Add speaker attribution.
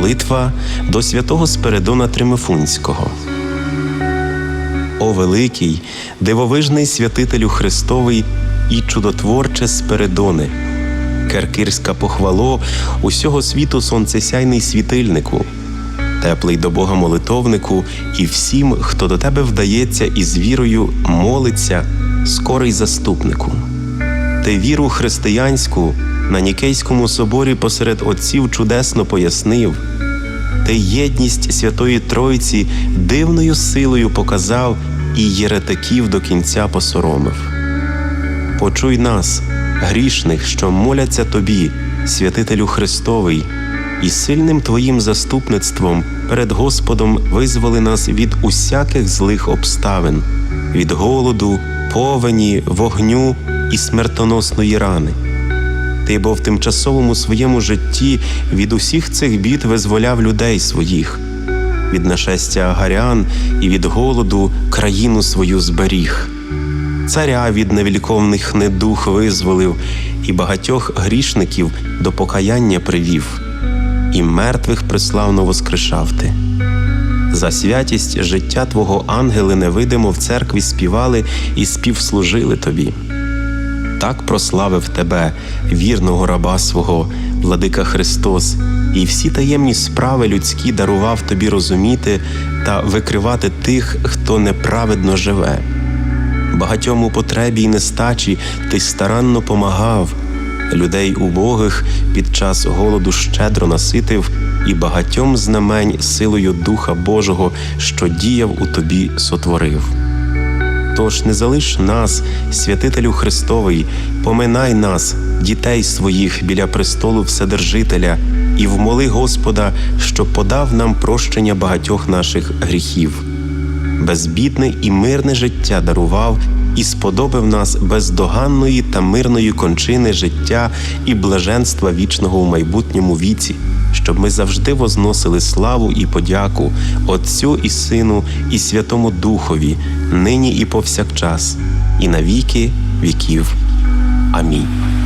Speaker 1: Молитва до святого Спиридона Тримифунського. О великий, дивовижний святителю Христовий і чудотворче Спиридоне, Керкирська похвало усього світу сонцесяйний світильнику, теплий до Бога молитовнику і всім, хто до тебе вдається і з вірою молиться, скорий заступнику. Ти віру християнську на Нікейському соборі посеред отців чудесно пояснив. Ти єдність Святої Тройці дивною силою показав і єретиків до кінця посоромив. Почуй нас, грішних, що моляться тобі, святителю Христовий, і сильним Твоїм заступництвом перед Господом визволи нас від усяких злих обставин, від голоду, повені, вогню і смертоносної рани. Ти бо в тимчасовому своєму житті від усіх цих бід визволяв людей своїх, від нашестя агарян і від голоду країну свою зберіг. Царя від невіліковних недух визволив, і багатьох грішників до покаяння привів, і мертвих приславно воскрешав ти. За святість життя Твого ангели невидимо в церкві співали і співслужили тобі. Так прославив тебе, вірного раба свого, владика Христос, і всі таємні справи людські дарував тобі розуміти та викривати тих, хто неправедно живе. Багатьом у потребі й нестачі ти старанно помагав, людей убогих під час голоду щедро наситив, і багатьом знамень силою Духа Божого, що діяв у тобі, сотворив. Тож не залиш нас, святителю Христовий, поминай нас, дітей своїх біля престолу Вседержителя, і вмоли Господа, що подав нам прощення багатьох наших гріхів. Безбідне і мирне життя дарував і сподобав нас бездоганної та мирної кончини життя і блаженства вічного у майбутньому віці, щоб ми завжди возносили славу і подяку Отцю і Сину і Святому Духові, нині і повсякчас, і на віки віків. Амінь.